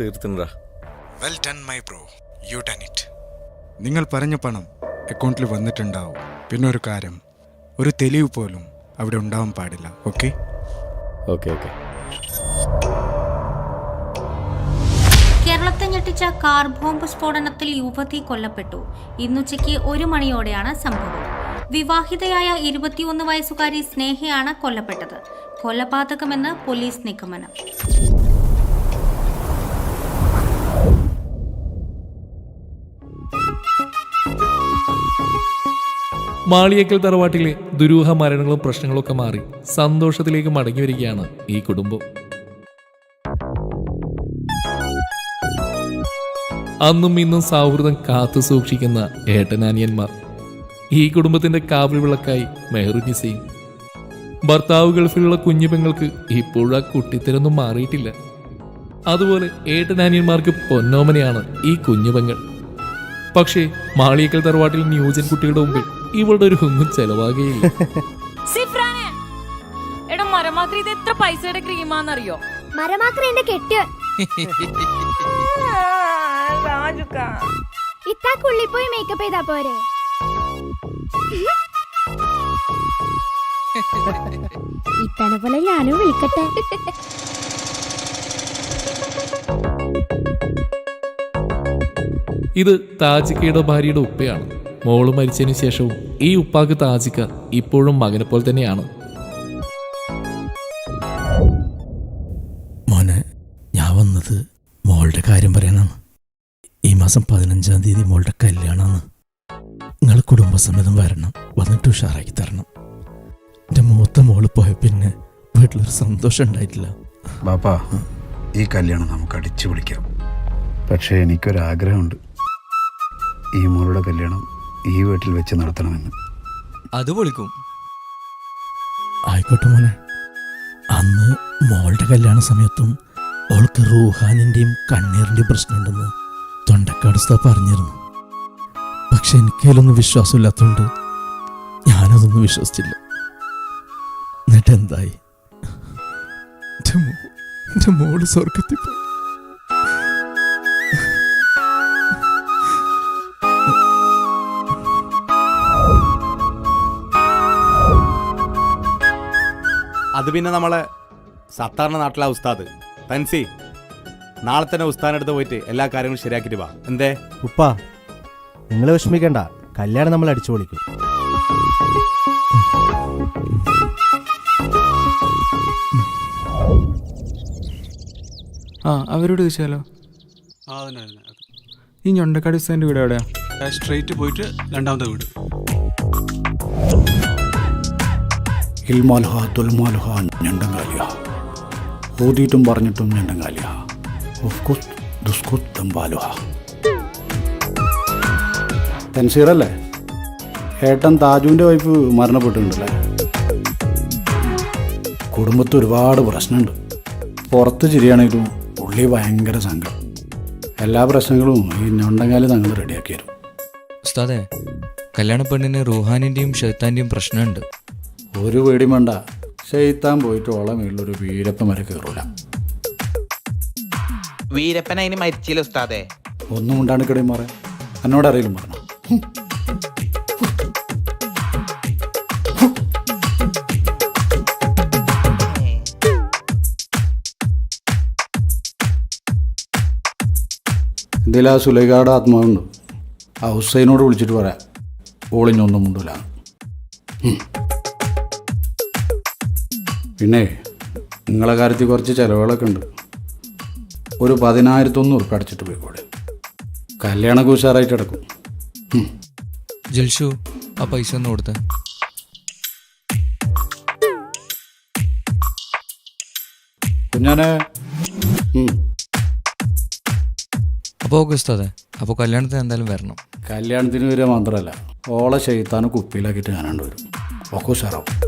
തീർത്തിണ്ടാ. Well done my bro you done it നിങ്ങൾ പറഞ്ഞ പണം അക്കൗണ്ടിൽ വന്നിട്ടുണ്ടാവും. പിന്നെ ഒരു കാര്യം ഒരു തെളിവ് പോലും അവിടെ ഉണ്ടാവാൻ പാടില്ല ഓക്കെ? Okay okay. കേരളത്തെ ഞെട്ടിച്ച കാർ ബോംബ് സ്ഫോടനത്തിൽ യുവതി കൊല്ലപ്പെട്ടു. ഇന്നുച്ചയ്ക്ക് ഒരു മണിയോടെയാണ് സംഭവം. വിവാഹിതയായ ഇരുപത്തിയൊന്ന് വയസ്സുകാരി സ്നേഹയാണ് കൊല്ലപ്പെട്ടത്. കൊലപാതകമെന്ന് പോലീസ് നിഗമനം. മാളിയേക്കൽ തറവാട്ടിലെ ദുരൂഹ മരണങ്ങളും പ്രശ്നങ്ങളും ഒക്കെ മാറി സന്തോഷത്തിലേക്ക് മടങ്ങി വരികയാണ് ഈ കുടുംബം. അന്നും ഇന്നും സൗഹൃദം കാത്തു സൂക്ഷിക്കുന്ന ഏട്ടനാനിയന്മാർ. ഈ കുടുംബത്തിന്റെ കാവൽ വിളക്കായി മെഹറുനിസയും ഭർത്താവ് ഗൾഫിലുള്ള കുഞ്ഞു പെങ്ങൾക്ക് ഇപ്പോഴും ആ കുട്ടിത്തരൊന്നും മാറിയിട്ടില്ല. അതുപോലെ ഏട്ടനാനിയന്മാർക്ക് പൊന്നോമനയാണ് ഈ കുഞ്ഞുപെങ്ങൾ പക്ഷേ മാളിയേക്കൽ തറവാട്ടിൽ ന്യൂജൻ കുട്ടികളുടെ മുമ്പിൽ ഇവളുടെ ഒരു ഒന്നും ചെലവാകുകയില്ല സിഫ്രാനെ എടാ മരമാക്രി ഇത് എത്ര പൈസയുടെ ക്രീമാന്നറിയോ? മരമാക്ര എന്റെ കെട്ടിയ ഇത്താക്കുള്ളിൽ പോയി മേക്കപ്പ് ചെയ്താ പോരെ. ഇത്തനെ പോലെ ഞാനും വിളിക്കട്ടെ. ഇത് താജിക്കയുടെ ഭാര്യയുടെ ഉപ്പയാണ്. മോൾ മരിച്ചതിന് ശേഷവും ഈ ഉപ്പാക്ക് താജിക്ക ഇപ്പോഴും മകനെ പോലെ തന്നെയാണ്. മോനെ ഞാൻ വന്നത് മോളുടെ കാര്യം പറയാനാണ്. ഈ മാസം പതിനഞ്ചാം തീയതി മോളുടെ കല്യാണമാണ് നിങ്ങൾ കുടുംബസമേതം വരണം വന്നിട്ട് ഉഷാറാക്കി തരണം. എന്റെ മൂത്ത മോൾ പോയ പിന്നെ വീട്ടിലൊരു സന്തോഷം ഉണ്ടായിട്ടില്ല. ബാപ്പാ ഈ കല്യാണം നമുക്ക് അടിച്ചു പിടിക്കാം പക്ഷേ എനിക്കൊരാഗ്രഹമുണ്ട്. ഈ മോളുടെ കല്യാണം ഈ വീട്ടിൽ വെച്ച് നടത്തണമെന്ന്. അത് പൊളിക്കും. ആയിക്കോട്ടെ മോനെ. അന്ന് മോളുടെ കല്യാണ സമയത്തും അവൾക്ക് റൂഹാനിന്റെയും കണ്ണീറിന്റെയും പ്രശ്നമുണ്ടെന്ന് തൊണ്ടക്കാട് ഉസ്താദ് പറഞ്ഞിരുന്നു. പക്ഷെ എനിക്കതിലൊന്നും വിശ്വാസമില്ലാത്തതുകൊണ്ട് ഞാനതൊന്നും വിശ്വസിച്ചില്ല. എന്നിട്ട് എന്തായി എന്റെ മോൾ സ്വർഗത്തിൽ പോയി. അത് പിന്നെ നമ്മളെ സത്താറിന്റെ നാട്ടിലെ ഉസ്താദ്. തൻസി നാളെ തന്നെ ഉസ്താദിനടുത്ത് പോയിട്ട് എല്ലാ കാര്യങ്ങളും ശരിയാക്കിയിട്ട് വാ. എന്തേ? ഉപ്പ നിങ്ങൾ വിഷമിക്കണ്ട. കല്യാണം നമ്മൾ അടിച്ചു പൊളിക്കും. ആ അവരോട് ചോദിച്ചാലോ? ഈ ഞൊണ്ടക്കാട് ഉസ്താന്റെ വീട് എവിടെയാ? സ്ട്രേറ്റ് പോയിട്ട് രണ്ടാമത്തെ വീട്. ഇൽമാൽഹ തുൽമാൽഹ ഞണ്ടങ്കാലിയ ഓതിയിട്ടും പറഞ്ഞിട്ടും ഞണ്ടങ്കാലിയ തൻസീറല്ലേ? ഏട്ടൻ താജുവിന്റെ വൈഫ് മരണപ്പെട്ടിട്ടുണ്ടല്ലേ? കുടുംബത്തിൽ ഒരുപാട് പ്രശ്നമുണ്ട്. പുറത്ത് ചിരിയാണെങ്കിലും ഉള്ളി ഭയങ്കര സങ്കടം. എല്ലാ പ്രശ്നങ്ങളും ഈ ഞൊണ്ടങ്കാലി തങ്ങൾ റെഡിയാക്കി കല്യാണ പെണ്ണിന് റൂഹാനിന്റെയും ഷെയ്ത്താന്റെയും പ്രശ്നമുണ്ട്. ഒരു പേടി വേണ്ട. ചെയ്ത്താൻ പോയിട്ട് ഓളം വീട്ടിലൊരു വീരപ്പൻ വരെ കയറൂല വീരപ്പൻ അതിന് മരിച്ചില്ല ഉസ്താദേ. ഒന്നും ഉണ്ടാണ് കിടയും മാറേ. എന്നോട് അറിയില്ല പറഞ്ഞു? ഇതിൽ ആ സുലൈഖയുടെ ആത്മാവുണ്ട്? ആ ഹുസൈനോട് വിളിച്ചിട്ട് പറയാം. ഓളിഞ്ഞൊന്നും മുണ്ടില്ല പിന്നെ നിങ്ങളെ കാര്യത്തിൽ കുറച്ച് ചിലവുകളൊക്കെ ഉണ്ട്. ഒരു പതിനായിരത്തൊന്ന് ഉറുപ്പ് അടച്ചിട്ട് പോയിക്കോടെ കല്യാണമൊക്കെ ഉഷാറായിട്ട് കിടക്കും ജൽഷു ആ പൈസ ഒന്ന് കൊടുത്ത. കുഞ്ഞാനെ. അപ്പോൾ ഓക്കെ ഉസ്താദെ അപ്പോൾ കല്യാണത്തിന് എന്തായാലും വരണം. കല്യാണത്തിന് വരിക മാത്രമല്ല ഓളെ ചെയ്താനും കുപ്പിയിലാക്കിയിട്ട് ഞാനാണ്ട് വരും. ഒക്കെ ഉഷാറാവും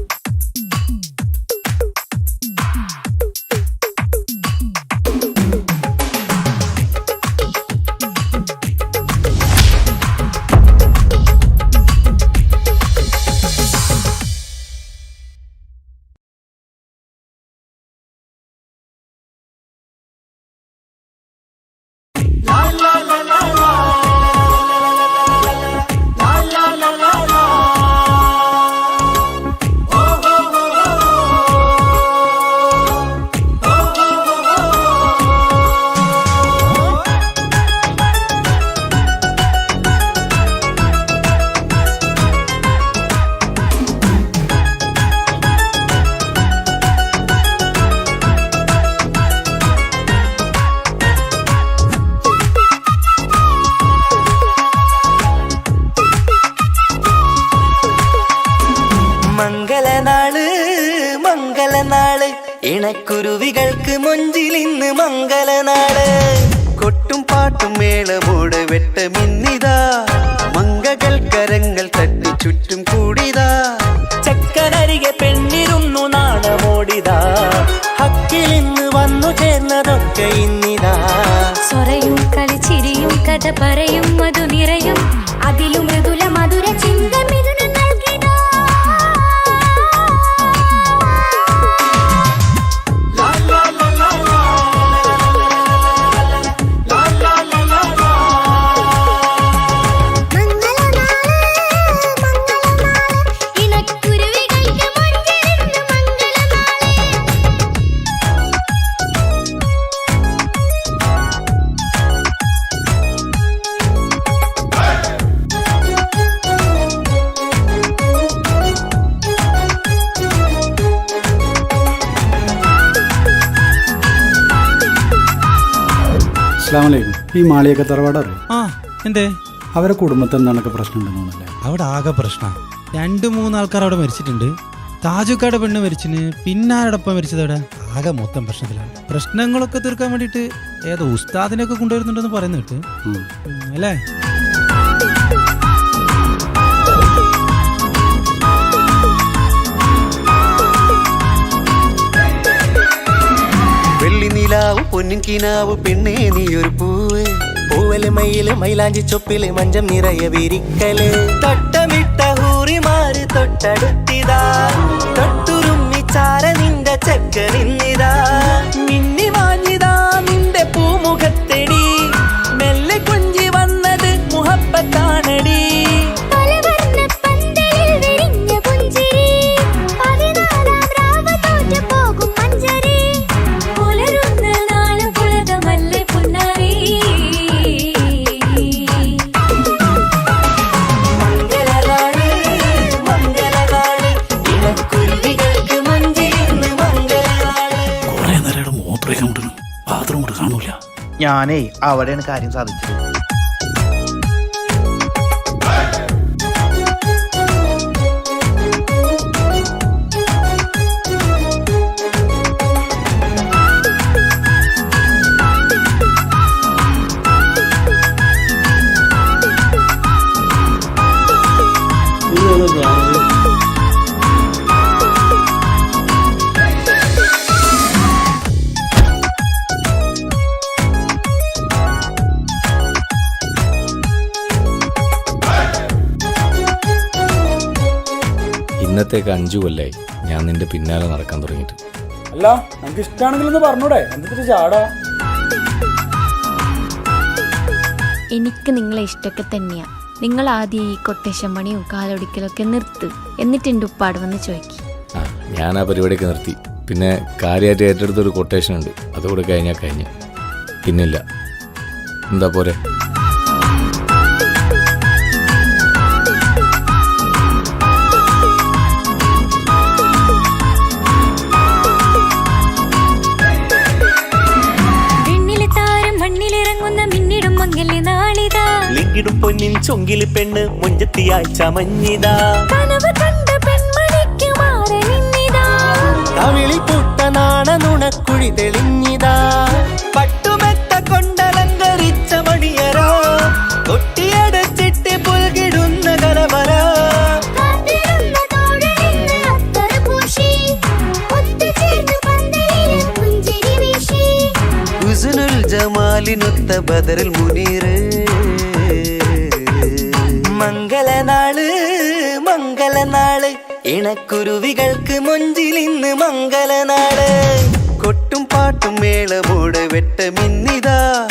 ചക്കനരികെ പെണ്ണിരുന്നു നാണമോടിതാ. ഹക്കിൽ ഇന്ന് വന്നു ചേർന്നതൊക്കെ ഇന്നിതാ. സ്വരയും കളിച്ചിരിയും കഥ പറയും അസ്ലാമലൈക്കും ഈ മാളിയൊക്കെ തറവാട് അറിയും ആ എന്തേ? അവരെ കുടുംബത്തിൽ നിന്നൊക്കെ പ്രശ്നം ഉണ്ടെന്നല്ലേ അവിടെ ആകെ പ്രശ്നം. രണ്ട് മൂന്നാൾക്കാർ അവിടെ മരിച്ചിട്ടുണ്ട്. താജുക്കാടെ പെണ്ണ് മരിച്ചിന്. പിന്നാരോടൊപ്പം മരിച്ചതവിടെ മരിച്ചത് അവിടെ? ആകെ മൊത്തം പ്രശ്നത്തിലാണ്. പ്രശ്നങ്ങളൊക്കെ തീർക്കാൻ വേണ്ടിയിട്ട് ഏതോ ഉസ്താദിനെയൊക്കെ കൊണ്ടുവരുന്നുണ്ടെന്ന് പറയുന്നു കേട്ട്. ഉം. ഉം, അല്ലേ? വെള്ളി നിലാവ് പൊന്നിൻ കിനാവ് പെണ്ണേ നീ ഒരു പൂവ്. പൂവൽ മയിൽ മൈലാഞ്ചി ചൊപ്പിൽ മഞ്ചം നിറയ വിരിക്കൽ. തൊട്ടമിട്ട ഹൂറിമാര് തൊട്ടടുത്തിതാ. തൊട്ടുരുമ്മി ചാര നിന്റെ ചക്കനിന്നിതാ മിന്നി മാഞ്ഞിതാ നിന്റെ പൂമുഖത്തെടി ഞാനേ അവിടെയാണ് കാര്യം സാധിച്ചത്. ഇന്നത്തേക്ക് അഞ്ചു കൊല്ലായി. ഞാൻ നിന്റെ പിന്നാലെ നടക്കാൻ തുടങ്ങിയിട്ട്. അല്ല നമുക്ക് ഇഷ്ടമാണെങ്കിലൊന്ന് പറഞ്ഞൂടെ? എന്തിട്ട് ചാടാ? എനിക്ക് നിങ്ങളെ ഇഷ്ടമൊക്കെ തന്നെയാ. നിങ്ങൾ ആദ്യം ഈ കൊട്ടേഷൻ പണിയും കാലൊടിക്കലൊക്കെ നിർത്ത്. എന്നിട്ട് എന്റെ ഉപ്പാട് വന്ന് ചോദിക്കും. ആ ഞാൻ ആ പരിപാടിയൊക്കെ നിർത്തി. പിന്നെ കാര്യമായിട്ട് ഏറ്റെടുത്തൊരു കൊട്ടേഷൻ ഉണ്ട്. അതുകൂടെ കഴിഞ്ഞാൽ കഴിഞ്ഞു. പിന്നില്ല. എന്താ പോരെ? ലിങ്കിടും പൊന്നിൻ ചൊങ്കിൽ പെണ്ണ് മുഞ്ചത്തിയായി ചമഞ്ഞിതാ. നുണക്കുഴി തെളിഞ്ഞിതാ. പട്ടുമെത്ത കൊണ്ടലങ്കരിച്ച മണിയരോ കൊട്ടിയടച്ചിട്ട് പുൽകിടുന്ന ജമാലിനൊത്ത ബദറിൽ മുനീറ്. ഇണക്കുരുവികൾക്ക് മുഞ്ചിലിന്ന് മംഗലനാട്. കൊട്ടും പാട്ടും മേളമോട് വെട്ടമിന്നിതാ.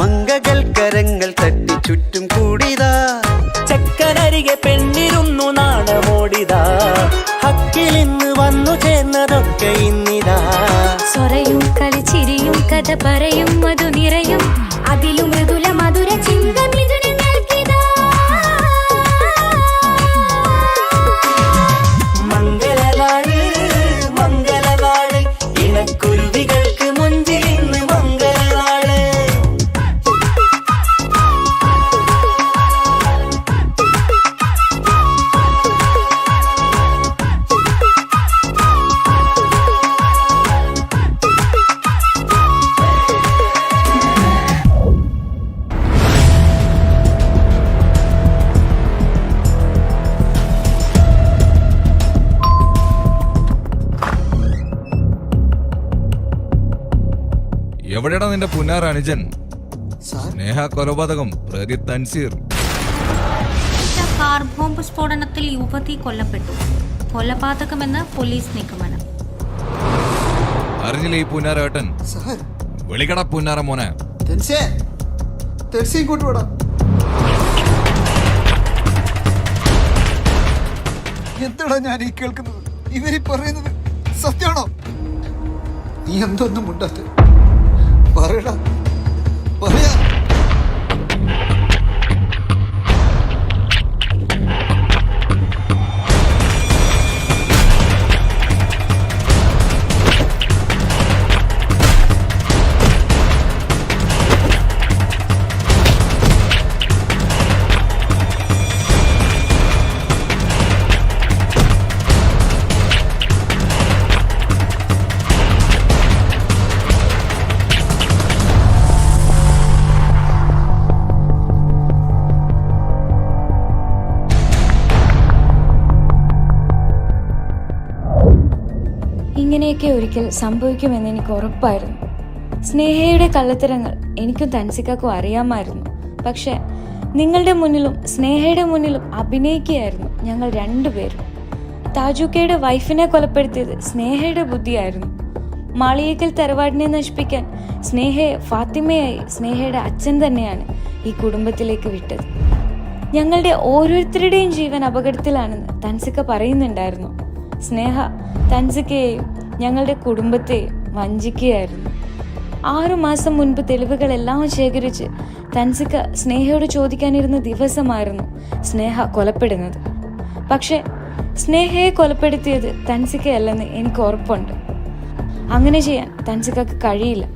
മംഗകൾ കരങ്ങൾ തട്ടി ചുറ്റും കൂടിതാ. ചക്കനരികെ പെണ്ണിരുന്നു നാണമോടിതാ. ഹക്കിൽ ഇന്ന് വന്നു ചേർന്നതൊക്കെ ഇന്നിതാ. സ്വരയും കളിച്ചിരിയും കഥ പറയും മധു നിറയും എവിടെയാടാ നിന്റെ പുന്നാർ അനുജൻ സ്നേഹ കൊലപാതകം പ്രതി തൻസീർ. കാർ ബോംബ് സ്ഫോടനത്തിൽ യുവതി കൊല്ലപ്പെട്ടു. കൊലപാതകമെന്ന് പോലീസ് നിഗമനം. അറിഞ്ഞില്ലേ ഈ പുന്നാരേട്ടൻ വിളിക്കട പുന്നാര മോനെ. എന്താടാ ഞാൻ ഈ കേൾക്കുന്നത്? ഇവരി പറയുന്നത് സത്യമാണോ? നീ എന്തൊന്നും മുണ്ടാത്ത പറയടാ. പറയാ. ഇങ്ങനെയൊക്കെ ഒരിക്കൽ സംഭവിക്കുമെന്ന് എനിക്ക് ഉറപ്പായിരുന്നു. സ്നേഹയുടെ കള്ളത്തരങ്ങൾ എനിക്കും തൻസിക്കാക്കും അറിയാമായിരുന്നു. പക്ഷെ നിങ്ങളുടെ മുന്നിലും സ്നേഹയുടെ മുന്നിലും അഭിനയിക്കുകയായിരുന്നു ഞങ്ങൾ രണ്ടുപേരും. താജുക്കയുടെ വൈഫിനെ കൊലപ്പെടുത്തിയത് സ്നേഹയുടെ ബുദ്ധിയായിരുന്നു. മാളിയേക്കൽ തറവാടിനെ നശിപ്പിക്കാൻ സ്നേഹയെ ഫാത്തിമയായി സ്നേഹയുടെ അച്ഛൻ തന്നെയാണ് ഈ കുടുംബത്തിലേക്ക് വിട്ടത്. ഞങ്ങളുടെ ഓരോരുത്തരുടെയും ജീവൻ അപകടത്തിലാണെന്ന് തൻസിക്ക പറയുന്നുണ്ടായിരുന്നു. സ്നേഹ തൻസിക്കയെയും ഞങ്ങളുടെ കുടുംബത്തെ വഞ്ചിക്കുകയായിരുന്നു. ആറു മാസം മുൻപ് തെളിവുകളെല്ലാം ശേഖരിച്ച് തൻസിക്ക സ്നേഹയോട് ചോദിക്കാനിരുന്ന ദിവസമായിരുന്നു സ്നേഹ കൊലപ്പെടുന്നത്. പക്ഷെ സ്നേഹയെ കൊലപ്പെടുത്തിയത് തൻസിക്കയല്ലെന്ന് എനിക്ക് ഉറപ്പുണ്ട്. അങ്ങനെ ചെയ്യാൻ തൻസിക്കക്ക് കഴിയില്ല.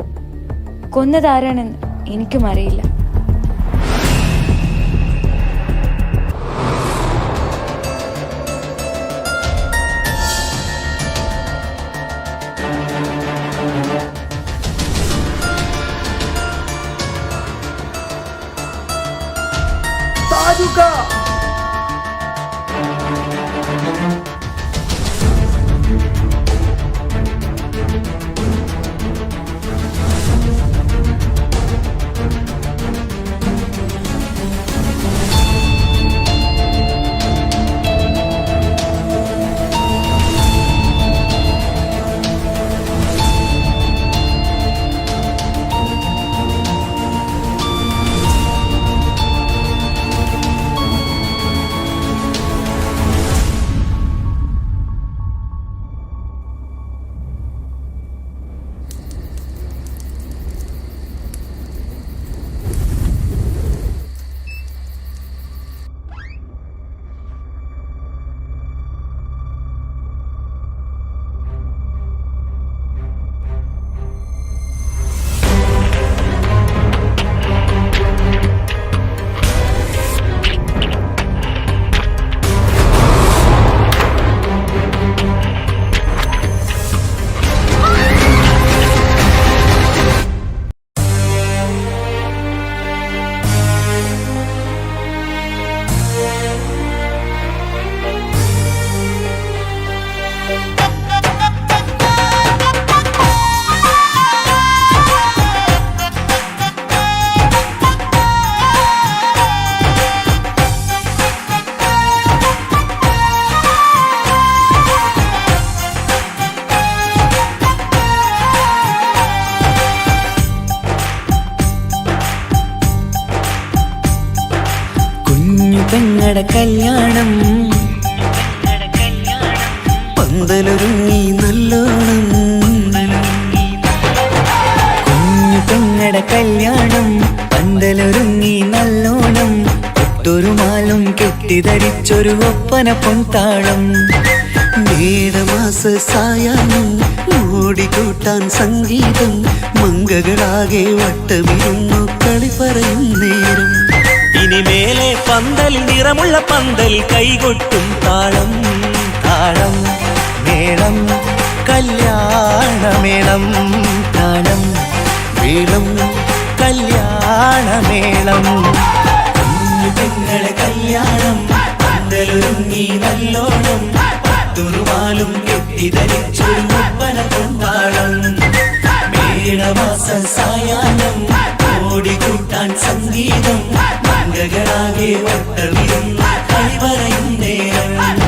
കൊന്നതാരാണെന്ന് എനിക്കും അറിയില്ല. പെങ്ങടെ കല്യാണം. പന്തലൊരുങ്ങി നല്ലോണം. കുഞ്ഞു കന്നട കല്യാണം പന്തലൊരുങ്ങി നല്ലോണം. ഒട്ടൊരു മാലും കെട്ടിധരിച്ചൊരു ഒപ്പന പൊൻതാളം. മേടമാസ സായാഹ്നം ഓടിക്കൂട്ടാൻ സംഗീതം. മങ്കകളാകെ വട്ടമിരുന്നു കളി പറയും ഇനിമേലെ പന്തൽ നിറമുള്ള പന്തൽ കൈകൊട്ടും താളം താളം മേളം കല്യാണമേളം താളം മേളം കല്യാണമേളം. പെങ്ങളെ കല്യാണം പന്തലൊരുങ്ങി നല്ലോണം തുറുമാലും കെട്ടിധരിച്ചൊരു ഒപ്പന കൊണ്ടാളം. മേളമാസ ഓടി കൂട്ടാൻ സംഗീതം. ഗംഗകളാകെ വട്ടമിരുന്ന് കളി നേരം.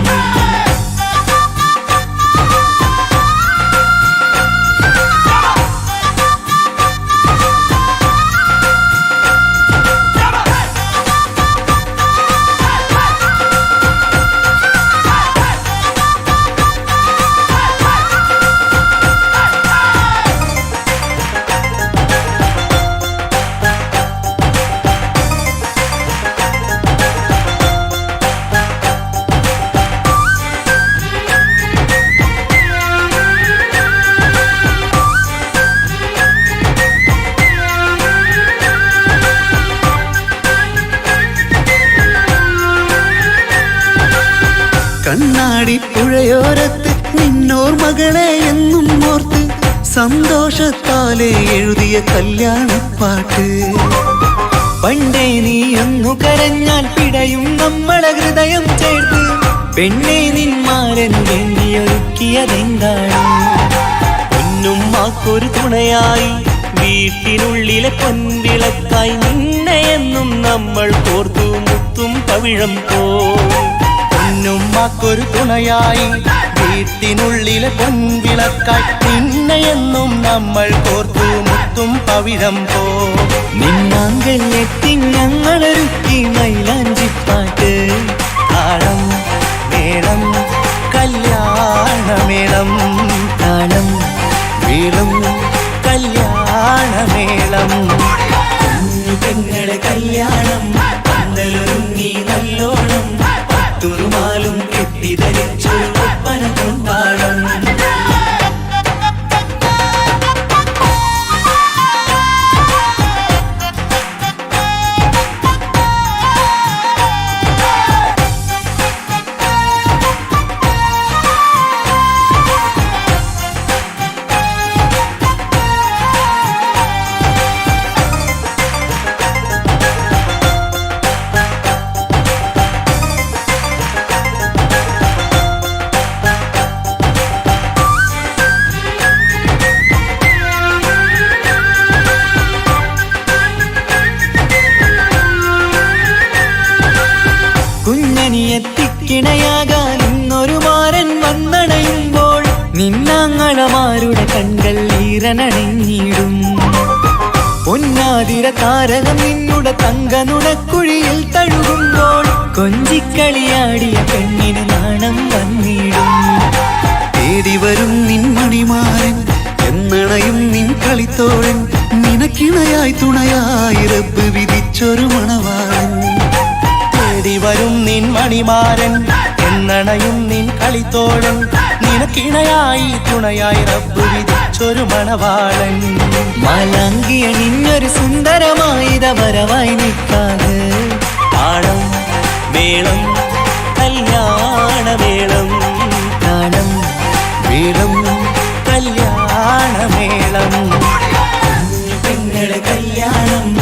സാ മകളെ എന്നും ഓർത്ത് സന്തോഷത്താലെ എഴുതിയ കല്യാണപ്പാട്ട്. പണ്ടേ നീ അങ്ങു കരഞ്ഞാൽ പിടയും നമ്മളെ ഹൃദയം ചേർത്ത്. പെണ്ണെ നിന്മാരൻ വേണ്ടിയൊരുക്കിയതെന്താണ് പൊന്നുമ്മാക്കൊരു തുണയായി വീട്ടിനുള്ളിലെ പൊൻവിളക്കായി നിന്നെ എന്നും നമ്മൾ കോർത്തു മുത്തും പവിഴം പോ പൊന്നുമ്മാക്കൊരു തുണയായി വീട്ടിനുള്ളിലെ പൊൻവിളക്കായി നിന്നെ എന്നും നമ്മൾ കോർത്തു മുത്തും പവിഴം പോ. നിന്നാങ്കൾ ഞങ്ങളൊരുക്കി മൈലാഞ്ചിപ്പാട്ട് താരകം നിന്നുടെ തങ്കനുടക്കുഴിയിൽ തഴുകുമ്പോൾ കൊഞ്ചിക്കളിയാടിയ പെണ്ണിന് നാണം വന്നിടും. തേടി വരും നിൻ മണിമാരൻ എന്നണയും നിൻ കളിത്തോഴൻ നിനക്കിണയായി തുണയായി റബ്ബ് വിധിച്ചൊരു മണവാളൻ. വരും നിൻ മണിമാരൻ. എന്നണയും നിൻ കളിത്തോഴൻ. നിനക്കിണയായി തുണയായി റബ്ബ് വിധിച്ചൊരു മണവാളൻ. മലങ്കിയ നിന്നൊരു സുന്ദരമായിത വരവായി നിൽക്കാതെ. താളം മേളം കല്യാണമേളം താളം മേളം കല്യാണമേളം കുഞ്ഞു പെങ്ങളെ കല്യാണം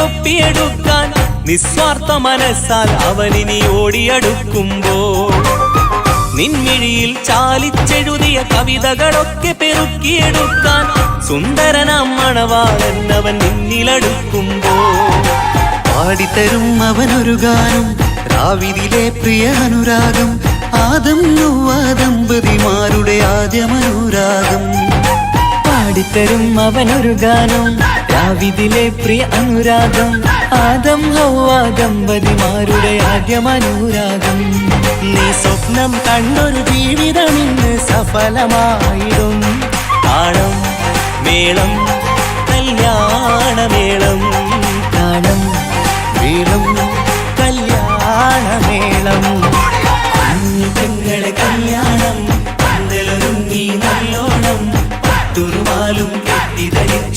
ഒപ്പിയെടുക്കാൻ നിസ്വാർത്ഥ മനസ്സാൽ അവനിനി ഓടിയടുക്കുമ്പോൾ നിൻമിഴിയിൽ ചാലിച്ചെഴുതിയ കവിതകളൊക്കെ പെറുക്കിയെടുക്കാൻ സുന്ദരനാം മണവാളെന്നവൻ നിന്നിലടുക്കുമ്പോൾ പാടിത്തരും അവനൊരു ഗാനം രാവിലെ പ്രിയ അനുരാഗം ആദം ദമ്പതിമാരുടെ ആദ്യമനുരാഗം. പാടിത്തരും അവനൊരു ഗാനം രാവിതിലെ പ്രിയ അനുരാഗം ആദം ഹൗവ ദമ്പതിമാരുടെ ആദ്യമനുരാഗം. നീ സ്വപ്നം കണ്ടൊരു ജീവിതം ഇന്ന് സഫലമായിടും. താളം മേളം കല്യാണമേളം. താളം മേളം കല്യാണമേളം. കുഞ്ഞു പെങ്ങളെ കല്യാണം പന്തലൊരുങ്ങി നല്ലോണം. പത്തുറുമാലും കെട്ടിധരിച്ചൊരു